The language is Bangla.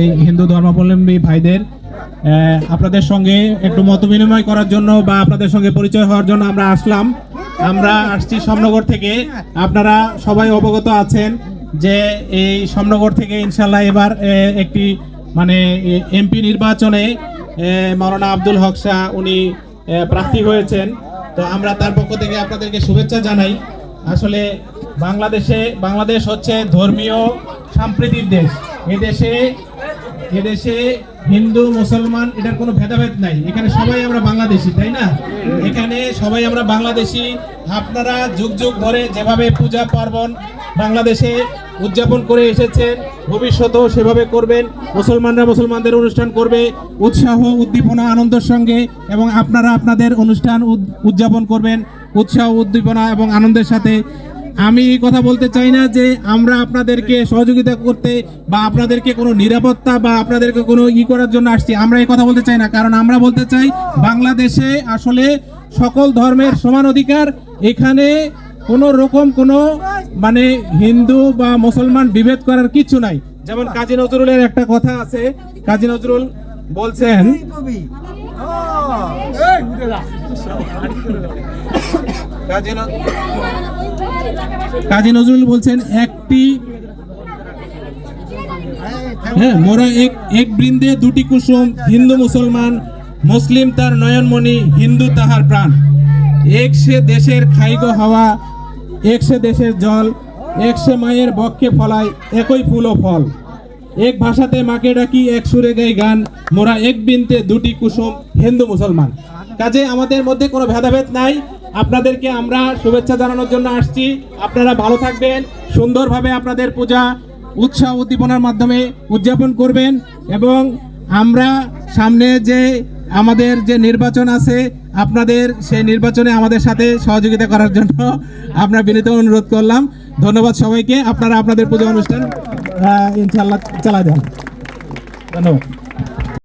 এই হিন্দু ধর্মাবলম্বী ভাইদের আপনাদের সঙ্গে একটু মত বিনিময় করার জন্য বা আপনাদের সঙ্গে পরিচয় হওয়ার জন্য আমরা আসলাম। আমরা আসছি সমনগর থেকে। আপনারা সবাই অবগত আছেন যে এই সমনগর থেকে ইনশাল্লাহ এবার একটি মানে এমপি নির্বাচনে মাওলানা আব্দুল হক শাহ উনি প্রার্থী হয়েছেন। তো আমরা তার পক্ষ থেকে আপনাদেরকে শুভেচ্ছা জানাই। আসলে বাংলাদেশে, বাংলাদেশ হচ্ছে ধর্মীয় সাম্প্রতিক দেশ। এদেশে এদেশে হিন্দু, মুসলমান, এটার কোনো ভেদাভেদ নাই। এখানে সবাই আমরা বাংলাদেশি, তাই না? এখানে সবাই আমরা বাংলাদেশি। আপনারা যুগ যুগ ধরে যেভাবে পূজা পার্বণ বাংলাদেশে উদযাপন করে এসেছেন, ভবিষ্যতেও সেভাবে করবেন। মুসলমানরা মুসলমানদের অনুষ্ঠান করবে। উৎসাহ, উদ্দীপনা, আনন্দের সঙ্গে এবং আপনারা আপনাদের অনুষ্ঠান উদ- উদযাপন করবেন। উৎসাহ, উদ্দীপনা এবং আনন্দের সাথে আমি এই কথা বলতে চাই না যে আমরা আপনাদেরকে সহযোগিতা করতে বা আপনাদেরকে কোনো নিরাপত্তা বা আপনাদেরকে কোনো ই করার জন্য আসছি। আমরা এই কথা বলতে চাই না কারণ আমরা বলতে চাই বাংলাদেশে আসলে সকল ধর্মের সমান অধিকার। এখানে কোনো রকম কোনো মানে হিন্দু বা মুসলমান বিভেদ করার কিছু নাই। যেমন কাজী নজরুলের একটা কথা আছে কাজী নজরুল বলছেন কাজী নজরুল বলছেন, একটি হ্যাঁ মোরা এক এক বৃন্দে দুটি কুসুম, হিন্দু মুসলমান, মুসলিম তার নয়নমণি, হিন্দু তাহার প্রাণ। এক সে দেশের খাইগ হাওয়া, এক সে দেশের জল, এক সে মায়ের বক্ষে ফলায় একই ফুল ও ফল। এক ভাষাতে মাকে ডাকি, এক সুরে গাই গান, মোরা এক বিনতে দুটি কুসুম, হিন্দু মুসলমান। কাজে আমাদের মধ্যে কোনো ভেদাভেদ নাই। আপনাদেরকে আমরা শুভেচ্ছা জানানোর জন্য আসছি। আপনারা ভালো থাকবেন, সুন্দরভাবে আপনাদের পূজা, উৎসাহ উদ্দীপনার মাধ্যমে উদযাপন করবেন এবং আমরা সামনে যে আমাদের যে নির্বাচন আছে, আপনাদের সেই নির্বাচনে আমাদের সাথে সহযোগিতা করার জন্য আমরা বিনীত অনুরোধ করলাম। ধন্যবাদ সবাইকে। আপনারা আপনাদের পুজো অনুষ্ঠান ইনশাল্লাহ চালা যান ধন্যবাদ।